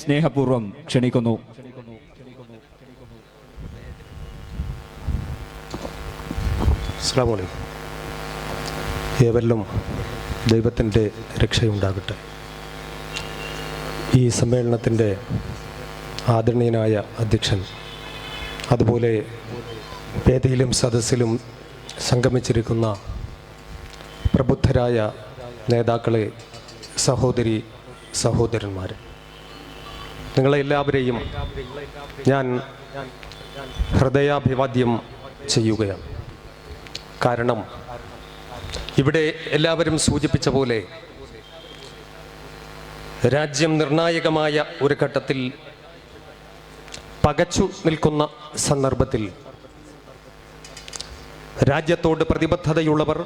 സ്നേഹപൂർവം ക്ഷണിക്കുന്നു. ഏവരിലും ദൈവത്തിന്റെ രക്ഷയുണ്ടാകട്ടെ. ഈ സമ്മേളനത്തിന്റെ ആദരണീയനായ അധ്യക്ഷൻ അതുപോലെ വേദിയിലും സദസ്സിലും സംഗമിച്ചിരിക്കുന്ന പ്രബുദ്ധരായ നേതാക്കളെ സഹോദരി സഹോദരന്മാർ നിങ്ങളെല്ലാവരെയും ഞാൻ ഹൃദയാഭിവാദ്യം ചെയ്യുകയാണ്. കാരണം ഇവിടെ എല്ലാവരും സൂചിപ്പിച്ച പോലെ രാജ്യം നിർണായകമായ ഒരു ഘട്ടത്തിൽ പകച്ചു നിൽക്കുന്ന സന്ദർഭത്തിൽ രാജ്യത്തോട് പ്രതിബദ്ധതയുള്ളവർ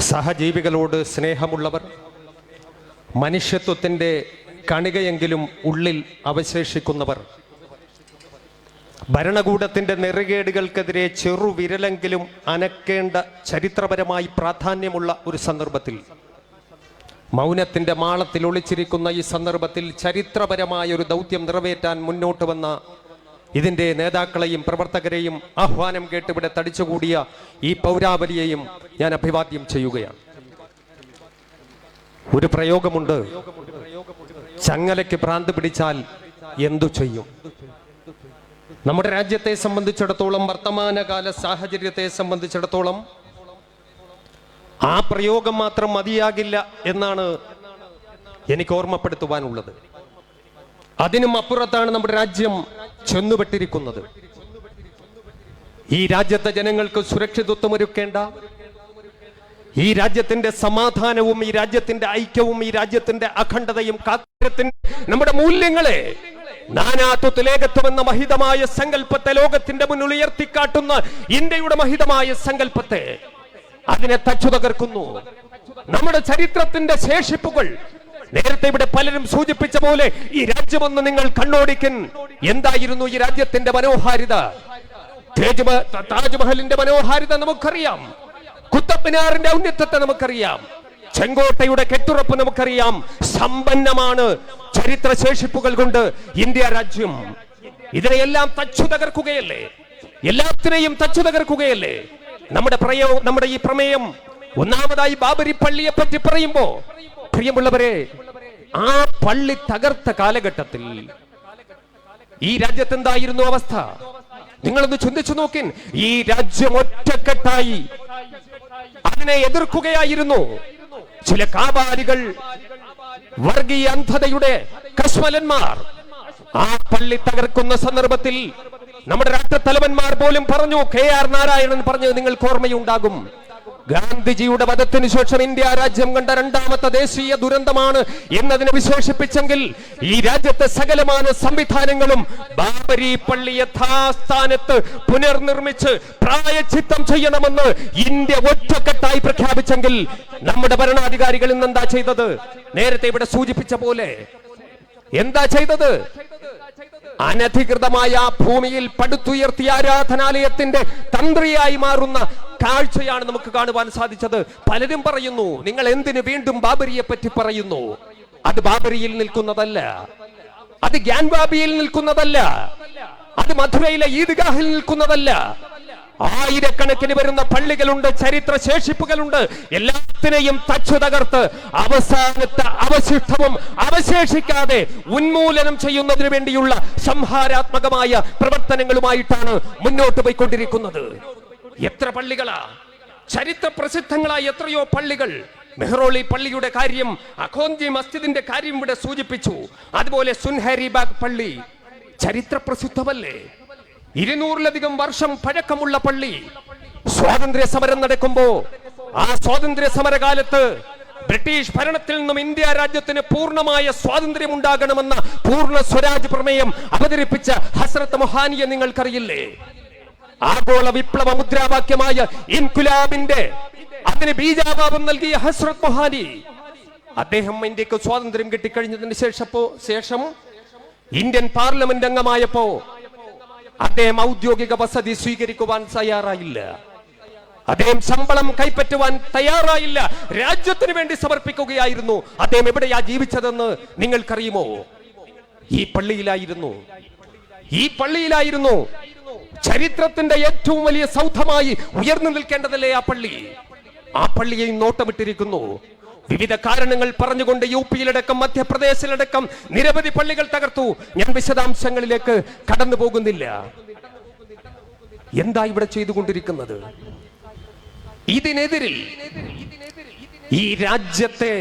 സഹജീവികളോട് സ്നേഹമുള്ളവർ മനുഷ്യത്വത്തിന്റെ കണികയെങ്കിലും ഉള്ളിൽ അവശേഷിക്കുന്നവർ. ഭരണകൂടത്തിന്റെ നെറുകേടുകൾക്കെതിരെ ചെറുവിരലെങ്കിലും അനക്കേണ്ട ചരിത്രപരമായി പ്രാധാന്യമുള്ള ഒരു സന്ദർഭത്തിൽ. മൗനത്തിന്റെ മാളത്തിൽ ഒളിച്ചിരിക്കുന്ന ഈ സന്ദർഭത്തിൽ ചരിത്രപരമായ ഒരു ദൗത്യം നിറവേറ്റാൻ മുന്നോട്ട് വന്ന ഇതിന്റെ നേതാക്കളെയും പ്രവർത്തകരെയും ആഹ്വാനം കേട്ട് ഇവിടെ തടിച്ചുകൂടിയ ഈ പൗരാവലിയെയും ഞാൻ അഭിവാദ്യം ചെയ്യുകയാണ്. ഒരു പ്രയോഗമുണ്ട്. ചങ്ങലയ്ക്ക് ഭ്രാന്ത് പിടിച്ചാൽ എന്തു ചെയ്യും? നമ്മുടെ രാജ്യത്തെ സംബന്ധിച്ചിടത്തോളം വർത്തമാനകാല സാഹചര്യത്തെ സംബന്ധിച്ചിടത്തോളം ആ പ്രയോഗം മാത്രം മതിയാകില്ല എന്നാണ് എനിക്ക് ഓർമ്മപ്പെടുത്തുവാനുള്ളത്. അതിനും അപ്പുറത്താണ് നമ്മുടെ രാജ്യം ചെന്നുപെട്ടിരിക്കുന്നത്. ഈ രാജ്യത്തെ ജനങ്ങൾക്ക് സുരക്ഷിതത്വം ഒരുക്കേണ്ട ഈ രാജ്യത്തിന്റെ സമാധാനവും ഈ രാജ്യത്തിന്റെ ഐക്യവും ഈ രാജ്യത്തിന്റെ അഖണ്ഡതയും കാത്തിരത്തിന്റെ നമ്മുടെ മൂല്യങ്ങളെ നാനാത്വത്തിലേകത്വം എന്ന മഹിതമായ സങ്കല്പത്തെ ലോകത്തിന്റെ മുന്നിൽ ഉയർത്തിക്കാട്ടുന്ന ഇന്ത്യയുടെ മഹിതമായ സങ്കല്പത്തെ അതിനെ തച്ചു തകർക്കുന്നു നമ്മുടെ ചരിത്രത്തിന്റെ ശേഷിപ്പുകൾ നേരത്തെ ഇവിടെ പലരും സൂചിപ്പിച്ച പോലെ ഈ രാജ്യമൊന്ന് നിങ്ങൾ കണ്ണോടിക്കൻ എന്തായിരുന്നു ഈ രാജ്യത്തിന്റെ മനോഹാരിത? താജ്മഹലിന്റെ മനോഹാരിത നമുക്കറിയാം. കുത്തബ്മിനാറിന്റെ ഔന്നത്യത്തെ നമുക്കറിയാം. ചെങ്കോട്ടയുടെ കെട്ടുറപ്പ് നമുക്കറിയാം. സമ്പന്നമാണ് ചരിത്ര ശേഷിപ്പുകൾ കൊണ്ട് ഇന്ത്യ രാജ്യം. ഇതിനെയെല്ലാം തച്ചു തകർക്കുകയല്ലേ? എല്ലാത്തിനെയും തച്ചു തകർക്കുകയല്ലേ? നമ്മുടെ പ്രയോ നമ്മുടെ ഈ പ്രമേയം. ഒന്നാമതായി ബാബരി പള്ളിയെ പറ്റി പറയുമ്പോ പ്രിയമുള്ളവരെ ആ പള്ളി തകർത്ത കാലഘട്ടത്തിൽ ഈ രാജ്യത്ത് എന്തായിരുന്നു അവസ്ഥ? നിങ്ങളൊന്ന് ചിന്തിച്ചു നോക്കിൻ. ഈ രാജ്യം ഒറ്റക്കെട്ടായി. അതിനെ എതിർക്കുകയായിരുന്നു. ചില കാബാരികൾ വർഗീയ അന്ധതയുടെ കശ്മലന്മാർ ആ പള്ളി തകർക്കുന്ന സന്ദർഭത്തിൽ നമ്മുടെ രാഷ്ട്രത്തലവന്മാർ പോലും പറഞ്ഞു കെ ആർ നാരായണൻ പറഞ്ഞത് നിങ്ങൾക്ക് ഓർമ്മയുണ്ടാകും. ഗാന്ധിജിയുടെ വധത്തിന് ശേഷം ഇന്ത്യ രാജ്യം കണ്ട രണ്ടാമത്തെ ദേശീയ ദുരന്തമാണ് എന്നതിനെ വിശേഷിപ്പിച്ചെങ്കിൽ ഈ രാജ്യത്തെ സകലമാന സംവിധാനങ്ങളും ബാബരി പള്ളി യഥാസ്ഥാനത്ത് പുനർനിർമ്മിച്ച് പ്രായച്ചിത്തം ചെയ്യണമെന്ന് ഇന്ത്യ ഒറ്റക്കെട്ടായി പ്രഖ്യാപിച്ചെങ്കിൽ നമ്മുടെ ഭരണാധികാരികൾ ഇന്ന് എന്താ ചെയ്തത്? നേരത്തെ ഇവിടെ സൂചിപ്പിച്ച പോലെ എന്താ ചെയ്തത്? അനധികൃതമായ ഭൂമിയിൽ പടുത്തുയർത്തിയ ആരാധനാലയത്തിന്റെ തന്ത്രിയായി മാറുന്ന കാഴ്ചയാണ് നമുക്ക് കാണുവാൻ സാധിച്ചത്. പലരും പറയുന്നു നിങ്ങൾ എന്തിന് വീണ്ടും ബാബരിയെ പറ്റി പറയുന്നു? അത് ബാബരിയിൽ നിൽക്കുന്നതല്ല. അത് ഗ്യാൻബാബിയിൽ നിൽക്കുന്നതല്ല. അത് മധുരയിലെ ഈദ്ഗാഹിൽ നിൽക്കുന്നതല്ല. ആയിരക്കണക്കിന് വരുന്ന പള്ളികളുണ്ട് ചരിത്ര ശേഷിപ്പുകളുണ്ട്. എല്ലാത്തിനെയും തച്ചു തകർത്ത് അവസാനത്തെ അവശിഷ്ടവും അവശേഷിക്കാതെ ഉന്മൂലനം ചെയ്യുന്നതിന് വേണ്ടിയുള്ള സംഹാരാത്മകമായ പ്രവർത്തനങ്ങളുമായിട്ടാണ് മുന്നോട്ട് പോയിക്കൊണ്ടിരിക്കുന്നത്. എത്ര പള്ളികളാ? ചരിത്ര പ്രസിദ്ധങ്ങളായ എത്രയോ പള്ളികൾ. മെഹ്റോളി പള്ളിയുടെ കാര്യം അഖോന്തി മസ്ജിദിന്റെ കാര്യം ഇവിടെ സൂചിപ്പിച്ചു. അതുപോലെ സുൻഹരിബാഗ് പള്ളി ചരിത്ര പ്രസിദ്ധമല്ലേ? ഇരുന്നൂറിലധികം വർഷം പഴക്കമുള്ള പള്ളി. സ്വാതന്ത്ര്യ സമരം നടക്കുമ്പോ ആ സ്വാതന്ത്ര്യ സമരകാലത്ത് ബ്രിട്ടീഷ് ഭരണത്തിൽ നിന്നും ഇന്ത്യ രാജ്യത്തിന് പൂർണമായ സ്വാതന്ത്ര്യം ഉണ്ടാകണമെന്ന പൂർണ സ്വരാജ് പ്രമേയം അവതരിപ്പിച്ച ഹസ്രത്ത് മൊഹാനിയെ നിങ്ങൾക്കറിയില്ലേ? ആഗോള വിപ്ലവ മുദ്രാവാക്യമായ ഇൻകുലാബിന്റെ അതിന് ബീജാഭാവം നൽകിയ ഹസ്രത് മൊഹാനി അദ്ദേഹം ഇന്ത്യയ്ക്ക് സ്വാതന്ത്ര്യം കിട്ടിക്കഴിഞ്ഞതിന് ശേഷപ്പോ ശേഷം ഇന്ത്യൻ പാർലമെന്റ് അംഗമായപ്പോ അദ്ദേഹം ഔദ്യോഗിക വസതി സ്വീകരിക്കുവാൻ തയ്യാറായില്ല. അദ്ദേഹം ശമ്പളം കൈപ്പറ്റുവാൻ തയ്യാറായില്ല. രാജ്യത്തിന് വേണ്ടി സമർപ്പിക്കുകയായിരുന്നു. അദ്ദേഹം എവിടെയാ ജീവിച്ചതെന്ന് നിങ്ങൾക്കറിയുമോ? ഈ പള്ളിയിലായിരുന്നു. ഈ പള്ളിയിലായിരുന്നു ചരിത്രത്തിന്റെ ഏറ്റവും വലിയ സൗധമായി ഉയർന്നു നിൽക്കേണ്ടതല്ലേ ആ പള്ളി? ആ പള്ളിയെയും നോട്ടമിട്ടിരിക്കുന്നു. വിവിധ കാരണങ്ങൾ പറഞ്ഞുകൊണ്ട് യു പിയിലടക്കം മധ്യപ്രദേശിലടക്കം നിരവധി പള്ളികൾ തകർത്തു. ഞാൻ വിശദാംശങ്ങളിലേക്ക് കടന്നു പോകുന്നില്ല. എന്താ ഇവിടെ ചെയ്തുകൊണ്ടിരിക്കുന്നത്? ഇതിനെതിരിൽ ഈ രാജ്യത്തെ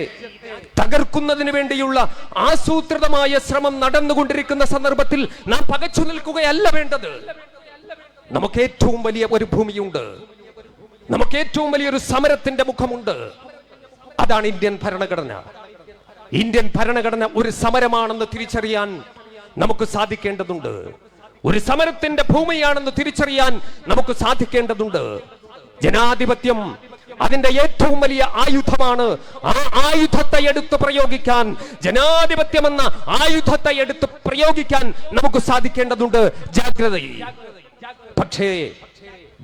തകർക്കുന്നതിന് വേണ്ടിയുള്ള ആസൂത്രിതമായ ശ്രമം നടന്നുകൊണ്ടിരിക്കുന്ന സന്ദർഭത്തിൽ നാം പകച്ചു നിൽക്കുകയല്ല വേണ്ടത്. നമുക്ക് ഏറ്റവും വലിയ ഒരു ഭൂമിയുണ്ട്. നമുക്ക് ഏറ്റവും വലിയൊരു സമരത്തിന്റെ മുഖമുണ്ട്. അതാണ് ഇന്ത്യൻ ഭരണഘടന. ഇന്ത്യൻ ഭരണഘടന ഒരു സമരമാണെന്ന് തിരിച്ചറിയാൻ നമുക്ക് സാധിക്കേണ്ടതുണ്ട്. ഒരു സമരത്തിന്റെ ഭൂമിയാണെന്ന് തിരിച്ചറിയാൻ നമുക്ക് സാധിക്കേണ്ടതുണ്ട്. ജനാധിപത്യം അതിന്റെ ഏറ്റവും വലിയ ആയുധമാണ്. ആ ആയുധത്തെ എടുത്ത് പ്രയോഗിക്കാൻ ജനാധിപത്യം എന്ന ആയുധത്തെ എടുത്ത് പ്രയോഗിക്കാൻ നമുക്ക് സാധിക്കേണ്ടതുണ്ട്. ജാഗ്രത പക്ഷേ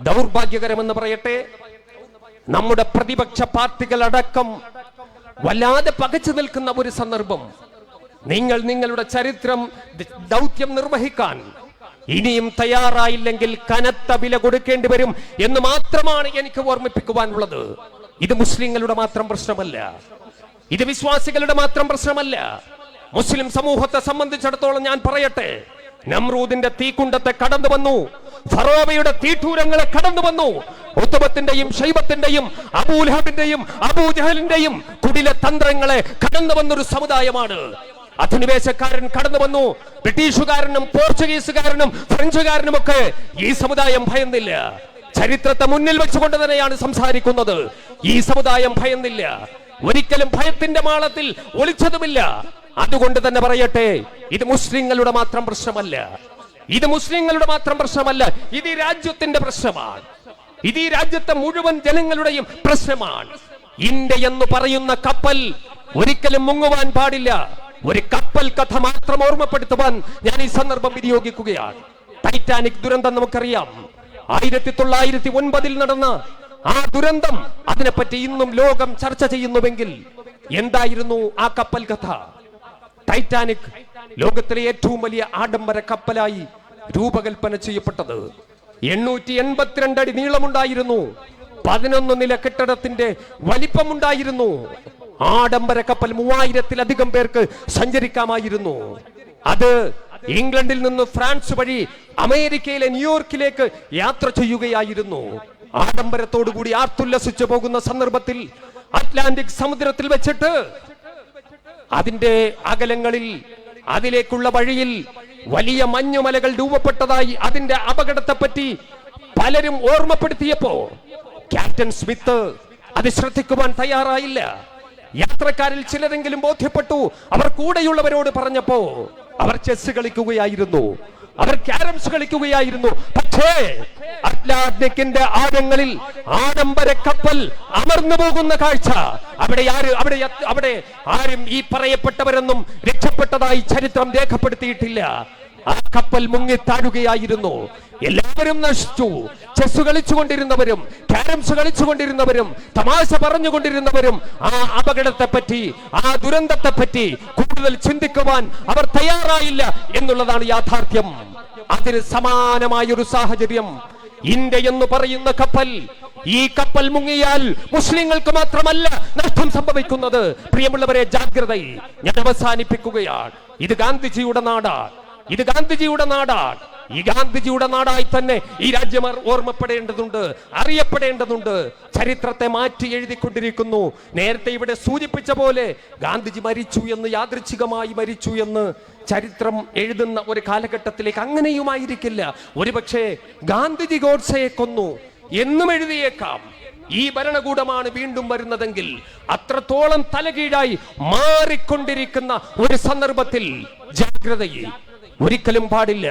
ദൗർഭാഗ്യകരമെന്ന് പറയട്ടെ നമ്മുടെ പ്രതിപക്ഷ പാർട്ടികൾ അടക്കം വല്ലാതെ പകച്ചു നിൽക്കുന്ന ഒരു സന്ദർഭം. നിങ്ങൾ നിങ്ങളുടെ ചരിത്രം ദൗത്യം നിർവഹിക്കാൻ ഇനിയും തയ്യാറായില്ലെങ്കിൽ കനത്ത വില കൊടുക്കേണ്ടി വരും എന്ന് മാത്രമാണ് എനിക്ക് ഓർമ്മിപ്പിക്കുവാനുള്ളത്. ഇത് മുസ്ലിങ്ങളുടെ മാത്രം പ്രശ്നമല്ല. ഇത് വിശ്വാസികളുടെ മാത്രം പ്രശ്നമല്ല. മുസ്ലിം സമൂഹത്തെ സംബന്ധിച്ചിടത്തോളം ഞാൻ പറയട്ടെ നമ്രൂദിന്റെ തീക്കുണ്ടത്തെ കടന്നു വന്നു ഫറോവയുടെ തീട്ടൂരങ്ങളെ കടന്നു വന്നു ഉത്തമത്തിന്റെയും ശൈബത്തിന്റെയും അബൂലഹബിന്റെയും അബൂജഹലിന്റെയും കുടില തന്ത്രങ്ങളെ കടന്നു വന്നൊരു സമുദായമാണ് അധിനിവേശക്കാരൻ കടന്നു വന്നു. ബ്രിട്ടീഷുകാരനും പോർച്ചുഗീസുകാരനും ഫ്രഞ്ചുകാരനും ഒക്കെ ഈ സമുദായം ഭയന്നില്ല. ചരിത്രത്തെ മുന്നിൽ വെച്ചുകൊണ്ട് തന്നെയാണ് സംസാരിക്കുന്നത്. ഈ സമുദായം ഭയന്നില്ല. ഒരിക്കലും ഭയത്തിന്റെ മാളത്തിൽ ഒളിച്ചതുമില്ല. അതുകൊണ്ട് തന്നെ പറയട്ടെ ഇത് മുസ്ലിങ്ങളുടെ മാത്രം പ്രശ്നമല്ല. ഇത് മുസ്ലിങ്ങളുടെ മാത്രം പ്രശ്നമല്ല. ഇത് ഈ രാജ്യത്തിന്റെ പ്രശ്നമാണ്. ഇത് ഈ രാജ്യത്തെ മുഴുവൻ ജനങ്ങളുടെയും പ്രശ്നമാണ്. ഇന്ത്യ എന്ന് പറയുന്ന കപ്പൽ ഒരിക്കലും മുങ്ങുവാൻ പാടില്ല. ഒരു കപ്പൽ കഥ മാത്രം ഓർമ്മപ്പെടുത്തുവാൻ ഞാൻ ഈ സന്ദർഭം വിനിയോഗിക്കുകയാണ്. ടൈറ്റാനിക് ദുരന്തം നമുക്കറിയാം. ആയിരത്തി തൊള്ളായിരത്തി ഒൻപതിൽ നടന്ന ആ ദുരന്തം അതിനെപ്പറ്റി ഇന്നും ലോകം ചർച്ച ചെയ്യുന്നുവെങ്കിൽ എന്തായിരുന്നു ആ കപ്പൽ കഥ? ടൈറ്റാനിക് ലോകത്തിലെ ഏറ്റവും വലിയ ആഡംബര കപ്പലായി രൂപകൽപ്പന ചെയ്യപ്പെട്ടത് എണ്ണൂറ്റി എൺപത്തിരണ്ട് അടി നീളമുണ്ടായിരുന്നു. പതിനൊന്ന് നില കെട്ടിടത്തിന്റെ വലിപ്പമുണ്ടായിരുന്നു. ആഡംബര കപ്പൽ മൂവായിരത്തിലധികം പേർക്ക് സഞ്ചരിക്കാമായിരുന്നു. അത് ഇംഗ്ലണ്ടിൽ നിന്ന് ഫ്രാൻസ് വഴി അമേരിക്കയിലെ ന്യൂയോർക്കിലേക്ക് യാത്ര ചെയ്യുകയായിരുന്നു. ആഡംബരത്തോടുകൂടി ആർത്തുല്ലസിച്ചു പോകുന്ന സന്ദർഭത്തിൽ അറ്റ്ലാന്റിക് സമുദ്രത്തിൽ വെച്ചിട്ട് അതിന്റെ അകലങ്ങളിൽ അതിലേക്കുള്ള വഴിയിൽ വലിയ മഞ്ഞുമലകൾ രൂപപ്പെട്ടതായി അതിന്റെ അപകടത്തെപ്പറ്റി പലരും ഓർമ്മപ്പെടുത്തിയപ്പോ ക്യാപ്റ്റൻ സ്മിത്ത് അത് ശ്രദ്ധിക്കുവാൻ തയ്യാറായില്ല. യാത്രക്കാരിൽ ചിലരെങ്കിലും ബോധ്യപ്പെട്ടു. അവർ കൂടെയുള്ളവരോട് പറഞ്ഞപ്പോ അവർ ചെസ് കളിക്കുകയായിരുന്നു. അവർ ക്യാരംസ് കളിക്കുകയായിരുന്നു. പക്ഷേ അറ്റ്ലാന്റിക്കിന്റെ ആഴങ്ങളിൽ ആഡംബര കപ്പൽ അമർന്നു പോകുന്ന കാഴ്ച. അവിടെ ആര് അവിടെ അവിടെ ആരും ഈ പറയപ്പെട്ടവരൊന്നും രക്ഷപ്പെട്ടതായി ചരിത്രം രേഖപ്പെടുത്തിയിട്ടില്ല. ആ കപ്പൽ മുങ്ങി മുങ്ങിത്താഴുകയായിരുന്നു എല്ലാവരും നശിച്ചു. ചെസ് കളിച്ചുകൊണ്ടിരുന്നവരും ക്യാരംസ് കളിച്ചുകൊണ്ടിരുന്നവരും തമാശ പറഞ്ഞുകൊണ്ടിരുന്നവരും ആ അപകടത്തെ പറ്റി ആ ദുരന്തത്തെ പറ്റി കൂടുതൽ ചിന്തിക്കുവാൻ അവർ തയ്യാറായില്ല എന്നുള്ളതാണ് യാഥാർത്ഥ്യം. അതിന് സമാനമായ ഒരു സാഹചര്യം. ഇന്ത്യ എന്ന് പറയുന്ന കപ്പൽ ഈ കപ്പൽ മുങ്ങിയാൽ മുസ്ലിങ്ങൾക്ക് മാത്രമല്ല നഷ്ടം സംഭവിക്കുന്നത്. പ്രിയമുള്ളവരെ ജാഗ്രത ഞാൻ അവസാനിപ്പിക്കുകയാണ്. ഇത് ഗാന്ധിജിയുടെ നാടാണ്. ഇത് ഗാന്ധിജിയുടെ നാടാണ്. ഈ ഗാന്ധിജിയുടെ നാടായി തന്നെ ഈ രാജ്യം ഓർമ്മപ്പെടേണ്ടതുണ്ട് അറിയപ്പെടേണ്ടതുണ്ട്. ചരിത്രത്തെ മാറ്റി എഴുതിക്കൊണ്ടിരിക്കുന്നു. നേരത്തെ ഇവിടെ സൂചിപ്പിച്ച പോലെ ഗാന്ധിജി മരിച്ചു എന്ന് യാദൃച്ഛികമായി മരിച്ചു എന്ന് ചരിത്രം എഴുതുന്ന ഒരു കാലഘട്ടത്തിലേക്ക് അങ്ങനെയുമായിരിക്കില്ല. ഒരുപക്ഷെ ഗാന്ധിജി ഗോഡ്സയെ കൊന്നു എന്നും എഴുതിയേക്കാം. ഈ ഭരണകൂടമാണ് വീണ്ടും വരുന്നതെങ്കിൽ അത്രത്തോളം തലകീഴായി മാറിക്കൊണ്ടിരിക്കുന്ന ഒരു സന്ദർഭത്തിൽ ജാഗ്രതയെ ഒരിക്കലും പാടില്ല.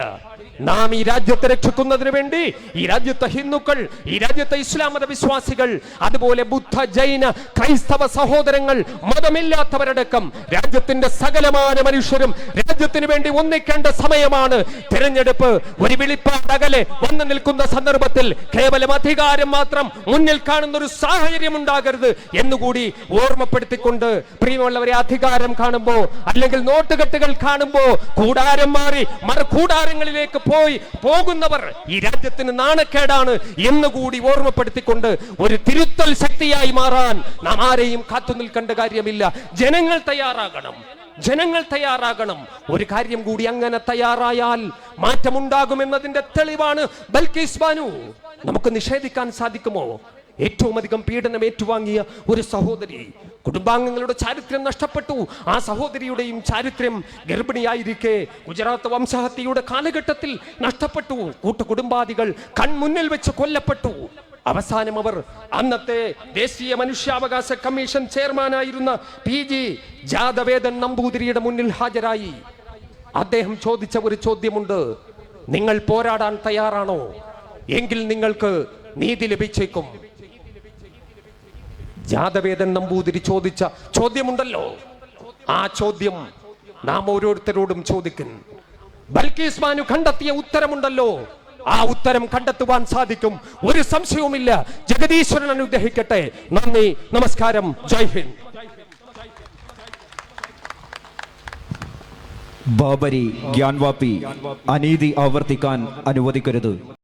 നാം ഈ രാജ്യത്തെ രക്ഷിക്കുന്നതിന് വേണ്ടി ഈ രാജ്യത്തെ ഹിന്ദുക്കൾ ഈ രാജ്യത്തെ ഇസ്ലാം മത വിശ്വാസികൾ അതുപോലെ ബുദ്ധ ജൈന ക്രൈസ്തവ സഹോദരങ്ങൾ മതമില്ലാത്തവരടക്കം രാജ്യത്തിന്റെ സകലമായ മനുഷ്യരും രാജ്യ രാജ്യത്തിന് വേണ്ടി ഒന്നിക്കേണ്ട സമയമാണ്. തിരഞ്ഞെടുപ്പ് ഒരു വിളിപ്പാടകലെ വന്നു നിൽക്കുന്ന സന്ദർഭത്തിൽ കേവലം അധികാരം മാത്രം മുന്നിൽ കാണുന്ന ഒരു സാഹചര്യം ഉണ്ടാകരുത് എന്നുകൂടി ഓർമ്മപ്പെടുത്തിക്കൊണ്ട് പ്രിയമുള്ളവരെ അധികാരം കാണുമ്പോ അല്ലെങ്കിൽ നോട്ടുകെട്ടുകൾ കാണുമ്പോ കൂടാരം മാറി മറ കൂടാരങ്ങളിലേക്ക് പോയി പോകുന്നവർ ഈ രാജ്യത്തിന് നാണക്കേടാണ് എന്ന് കൂടി ഓർമ്മപ്പെടുത്തിക്കൊണ്ട് ഒരു തിരുത്തൽ ശക്തിയായി മാറാൻ നാം ആരെയും കാത്തു നിൽക്കേണ്ട കാര്യമില്ല. ജനങ്ങൾ തയ്യാറാകണം. ജനങ്ങൾ തയ്യാറാകണം. ഒരു കാര്യം കൂടി അങ്ങനെ തയ്യാറായാൽ മാറ്റമുണ്ടാകുമെന്നതിന്റെ തെളിവാണ് ബൽക്കീസ് ബാനു. നമുക്ക് നിഷേധിക്കാൻ സാധിക്കുമോ? ഏറ്റവും അധികം പീഡനം ഏറ്റുവാങ്ങിയ ഒരു സഹോദരി. കുടുംബാംഗങ്ങളുടെ ചാരിത്രം നഷ്ടപ്പെട്ടു. ആ സഹോദരിയുടെയും ചാരിത്രം ഗർഭിണിയായിരിക്കെ ഗുജറാത്ത് വംശഹത്യയുടെ കാലഘട്ടത്തിൽ നഷ്ടപ്പെട്ടു. കൂട്ടുകുടുംബാദികൾ കൺമുന്നിൽ വെച്ച് കൊല്ലപ്പെട്ടു. അവസാനം അവർ അന്നത്തെ ദേശീയ മനുഷ്യാവകാശ കമ്മീഷൻ ചെയർമാനായിരുന്ന പി ജി ജാതവേദൻ നമ്പൂതിരിയുടെ മുന്നിൽ ഹാജരായി. അദ്ദേഹം ചോദിച്ച ഒരു ചോദ്യമുണ്ട്. നിങ്ങൾ പോരാടാൻ തയ്യാറാണോ? എങ്കിൽ നിങ്ങൾക്ക് നീതി ലഭിച്ചേക്കും. ജാതവേദൻ നമ്പൂതിരി ചോദിച്ച ചോദ്യമുണ്ടല്ലോ. ആ ചോദ്യം നാം ഓരോരുത്തരോടും ചോദിക്കും. ബൽക്കീസ് മാനു കണ്ടെത്തിയ ഉത്തരമുണ്ടല്ലോ. ആ ഉത്തരം കണ്ടെത്തുവാൻ സാധിക്കും. ഒരു സംശയവുമില്ല. ജഗദീശ്വരൻ അനുഗ്രഹിക്കട്ടെ. നന്ദി നമസ്കാരം. ജയ് ഹിന്ദ്. ബാബരി ഗ്യാൻവാപ്പി അനീതി ആവർത്തിക്കാൻ അനുവദിക്കരുത്.